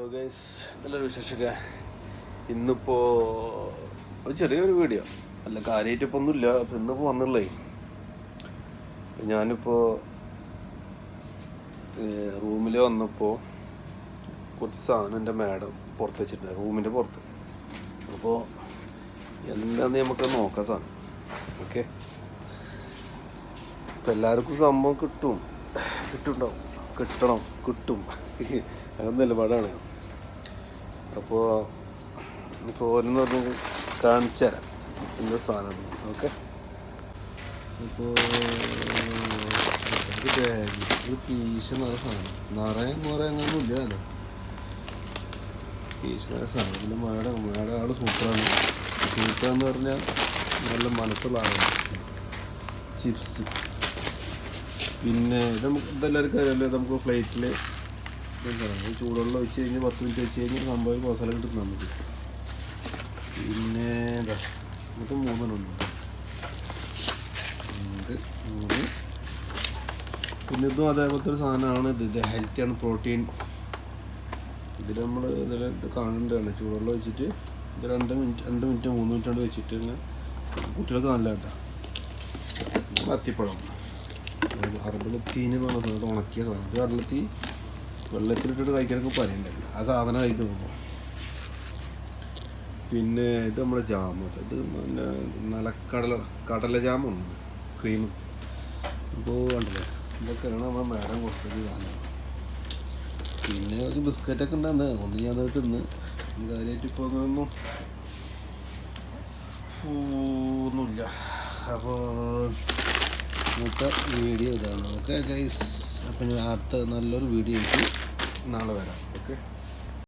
Hello guys നല്ലൊരു വിശേഷമൊക്കെ. ഇന്നിപ്പോൾ ഒരു ചെറിയൊരു വീഡിയോ. അല്ല കാര്യമായിട്ട് ഇപ്പോൾ ഒന്നുമില്ല. അപ്പം ഇന്നിപ്പോൾ വന്നുള്ളേ. ഞാനിപ്പോൾ റൂമിൽ വന്നപ്പോൾ കുറച്ച് സാധനം എന്റെ മാഡം പുറത്ത് വെച്ചിട്ടുണ്ട്. റൂമിന്റെ പുറത്ത്. അപ്പോൾ എന്താന്ന് നമുക്ക് നോക്കാം സാധനം. ഓക്കെ? ഇപ്പം എല്ലാവർക്കും സംഭവം കിട്ടും. കിട്ടുണ്ടാവും. കിട്ടണം. കിട്ടും. അങ്ങനെ നിലപാടാണ്. അപ്പോൾ ഇപ്പോൾ ഓരോന്ന് പറഞ്ഞ് കാണിച്ചു തരാം. എന്താ സാധനം? ഓക്കെ. ഇപ്പോൾ ബാഗ്. ഒരു പീസ് എന്നുള്ള സാധനം. നിറയെ നിറയെ അങ്ങനെ ഇല്ലല്ലോ പീസ് നല്ല സാധനം. പിന്നെ മേട. മേട ആൾ സൂപ്പറാണ്. സൂപ്പറാന്ന് പറഞ്ഞാൽ നല്ല മനസ്സുള്ള ആളാണ്. ചിപ്സ്. പിന്നെ ഇത് നമുക്ക് ഇതെല്ലാവർക്കും അറിയാമല്ലോ നമുക്ക് ഫ്ലൈറ്റിൽ എന്താണ് ചൂടുവെള്ളം ഒഴിച്ച് കഴിഞ്ഞ് പത്ത് മിനിറ്റ് വെച്ച് കഴിഞ്ഞാൽ സംഭവം മസാല കിട്ടും നമുക്ക് പിന്നെ എന്താ ഇത് മൂന്നെണ്ണം ഉണ്ട്. പിന്നെ ഇതും അതേപോലത്തെ ഒരു സാധനമാണ് ഇത്. ഇത് ഹെൽത്തിയാണ് പ്രോട്ടീൻ ഇതിൽ നമ്മൾ ഇതിൽ കാണേണ്ടതാണ് ചൂടുവെള്ളം വെച്ചിട്ട് ഇത് രണ്ട് മിനിറ്റ് രണ്ട് മിനിറ്റ് മൂന്ന് മിനിറ്റ് കൊണ്ട് വെച്ചിട്ട് തന്നെ കുട്ടികൾക്ക് നല്ല കേട്ടോ. അത്തിപ്പഴം അറബിളത്തീന് എന്ന് പറഞ്ഞ ഉണക്കിയ സാധനം. ഇത് വെള്ളത്തി വെള്ളത്തിലിട്ടിട്ട് കഴിക്കാനൊക്കെ പറയണ്ടല്ലോ ആ സാധനം കഴിക്കുന്നു പിന്നെ ഇത് നമ്മുടെ ജാമ് ഇത് പിന്നെ നിലക്കടല കടല ജാമുണ്ട് ക്രീം ഇപ്പോൾ കണ്ടില്ലേ? ഇതൊക്കെയാണ് നമ്മുടെ മാഡം കൊടുത്തത് സാധനം. പിന്നെ ഒരു ബിസ്ക്കറ്റൊക്കെ ഉണ്ടെന്ന്. ഒന്ന് ഞാൻ അത് തിന്ന്. കാര്യമായിട്ട് ഇപ്പോൾ ഒന്നും ഒന്നുമില്ല അപ്പോൾ ഇന്നത്തെ വീഡിയോ ഇതാണ്. ഓക്കെ ഗൈസ് അപ്പം ഞാൻ അടുത്ത നല്ലൊരു വീഡിയോ ആയിട്ട് നാളെ വരാം. ഓക്കെ?